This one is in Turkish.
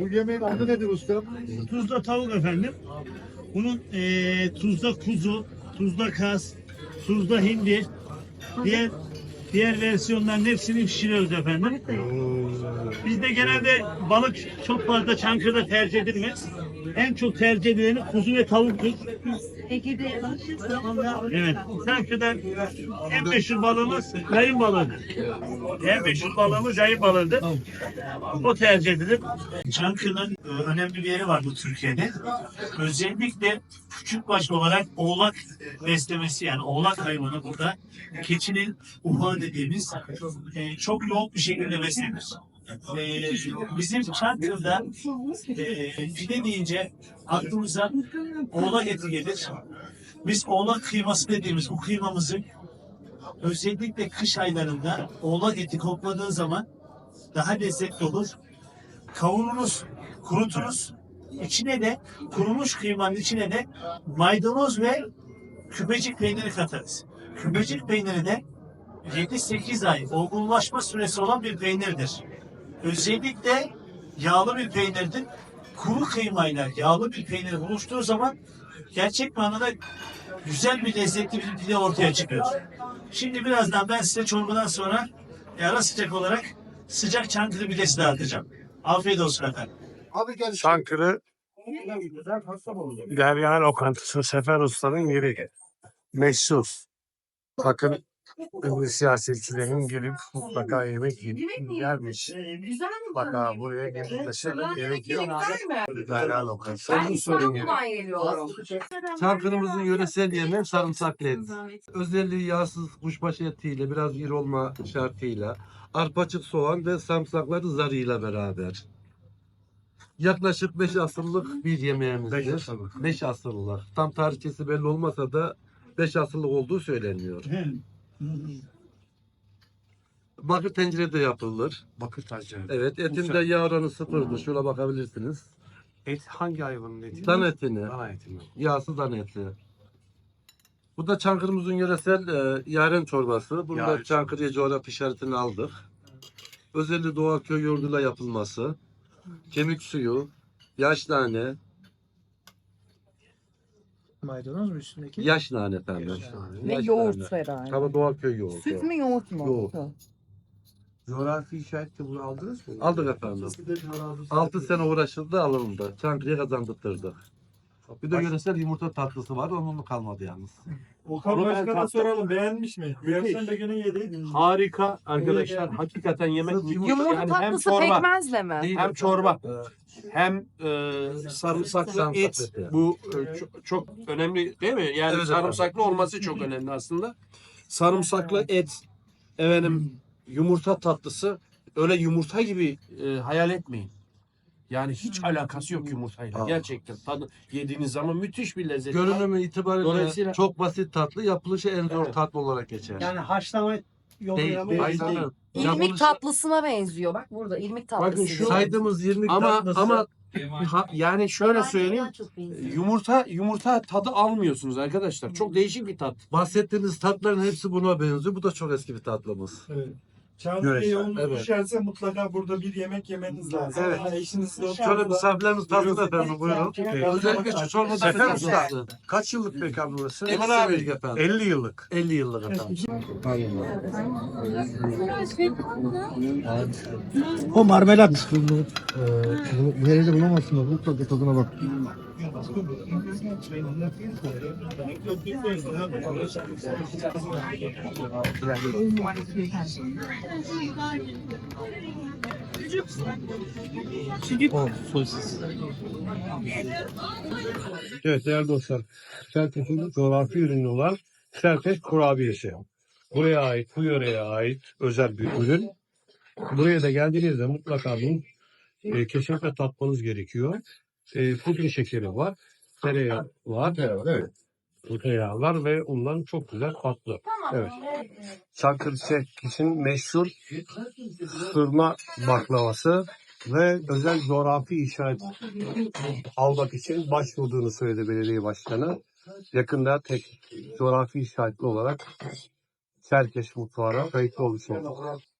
Bu yemeğin adı nedir ustam? Tuzla tavuk efendim. Bunun eee tuzda kuzu, tuzda kas, tuzda hindi, diğer diğer versiyonların hepsini pişiriyoruz efendim. Bizde genelde balık çok fazla Çankırı'da tercih edilmez. En çok tercih edileni kuzu ve tavuktur. Evet. Çankırı'da en meşhur balığımız yayın balığıdır. En meşhur balığımız yayın balığıdır. O tercih edilir. Çankırı'nın e, önemli bir yeri var bu Türkiye'de. Özellikle küçükbaş olarak oğlak beslemesi yani oğlak hayvanı burada keçinin uha dediğimiz e, çok yoğun bir şekilde beslenir. E, bizim Çankırı'da e, pide deyince aklımıza oğlak eti gelir. Biz oğlak kıyması dediğimiz bu kıymamızı özellikle kış aylarında oğlak eti kokladığı zaman daha lezzetli olur kavururuz, kuruturuz. İçine de kurumuş kıymanın içine de maydanoz ve küpecik peyniri katarız. Küpecik peyniri de 7-8 ay olgunlaşma süresi olan bir peynirdir. Özellikle yağlı bir peynirdir. Kuru kıymayla yağlı bir peynir buluştuğu zaman gerçek manada güzel bir lezzetli bir pide ortaya çıkıyor. Şimdi birazdan ben size çorbadan sonra ara sıcak olarak sıcak çankırı pidesi dağıtacağım. Afiyet olsun efendim. Abi gel. Çankırı Derya Lokantası Sefer Usta'nın yeri. Meşhur. Bakın siyasetçilerin gelip mutlaka yemek yiyip yermiş. Mi? Mutlaka buraya yiyor. mi? Derya Lokantası. Ben İstanbul'dan geliyorum. Çankırımızın yöresel yemeği sarımsaklı et. Özelliği yağsız kuşbaşı etiyle, biraz iri olma şartıyla, arpaçık soğan ve sarımsakları zarıyla beraber. Yaklaşık 5 asırlık bir yemeğimizdir. Beş asırlık. 5 asırlık. Tam tarihçesi belli olmasa da 5 asırlık olduğu söyleniyor. Bakır tencerede yapılır. Bakır tacı. Evet, etinde yağ oranı sıfırdır. Şuna bakabilirsiniz. Et hangi hayvanın eti? Dan etini. Dana eti mi? Yağsız dan eti. Bu da Çankırı'mızın yöresel e, yaren çorbası. Bunu da Yaren Çankırı'ya coğrafi işaretini aldık. Özellikle doğal köy yoğurduyla yapılması. Kemik suyu, yaş nane, Maydanoz mu üstündeki? yaş nane efendim. Ve Yaş yoğurt nane. herhalde. Tabii doğal köy yoğurdu. Süt mü yoğurt mu? Yoğurt. Coğrafi işaretle bunu aldınız mı? Aldık efendim. 6 sene uğraşıldı alındı. Çankırı'ya kazandırtırdık. Bir de yöresel yumurta tatlısı var. Onun kalmadı yalnız. Okan Onu ben Başkan'a tattım. soralım beğenmiş mi? Perşembe günü yedi. Harika arkadaşlar. Hakikaten yemek Sırf müthiş. Yumurta Yani hem tatlısı çorba pekmezle mi? Değil hem efendim. çorba hem e, sarımsaklı Sarımsak et. eti. Bu e, çok, çok önemli değil mi? Yani Evet, sarımsaklı olması çok önemli aslında. Sarımsaklı et, efendim yumurta tatlısı öyle yumurta gibi e, hayal etmeyin. Yani hiç alakası yok yumurtayla. Aa. Gerçekten tadı yediğiniz zaman müthiş bir lezzet. var. Görünümü itibariyle Dolayısıyla- çok basit tatlı, yapılışı en zor Evet. tatlı olarak geçer. Yani haşlama değil, yoluyla mı? değil, Değil. değil. İrmik Yapılışı- tatlısına benziyor. Bak burada irmik tatlısı. Bakın şu-. Saydığımız 20 Ama tatlısı ama ha- yani şöyle söyleyeyim. Yumurta yumurta tadı almıyorsunuz arkadaşlar. Çok değişik bir tat. bahsettiğiniz tatların hepsi buna benziyor. Bu da çok eski bir tatlımız. Evet. Çankırı'ya yolunuz Evet. düşerse mutlaka burada bir yemek yemeniz lazım. Evet. Yani eşiniz yok. Şöyle misafirlerimiz tatlı efendim buyurun. Özellikle şu çorbada Sefer çok Usta. Kaç yıllık mekan burası? Emin abi. efendim. 50 yıllık. 50 yıllık efendim. O marmelat. Nerede bulamazsın mutlaka tadına bak. Evet değerli dostlar. Serpet'in coğrafi ürünü olan Serpet kurabiyesi. Buraya ait, bu yöreye ait özel bir ürün. Buraya da geldiğinizde mutlaka bunu e, kesinlikle tatmanız gerekiyor. E, pudra şekeri var, tereyağı var, Evet. Tereyağı var ve ondan çok güzel tatlı. Tamam. Evet. Çankırı Çekiş'in meşhur sırma baklavası ve özel coğrafi işaret almak için başvurduğunu söyledi belediye başkanı. Yakında tek coğrafi işaretli olarak Çerkeş mutfağına kayıtlı olacak.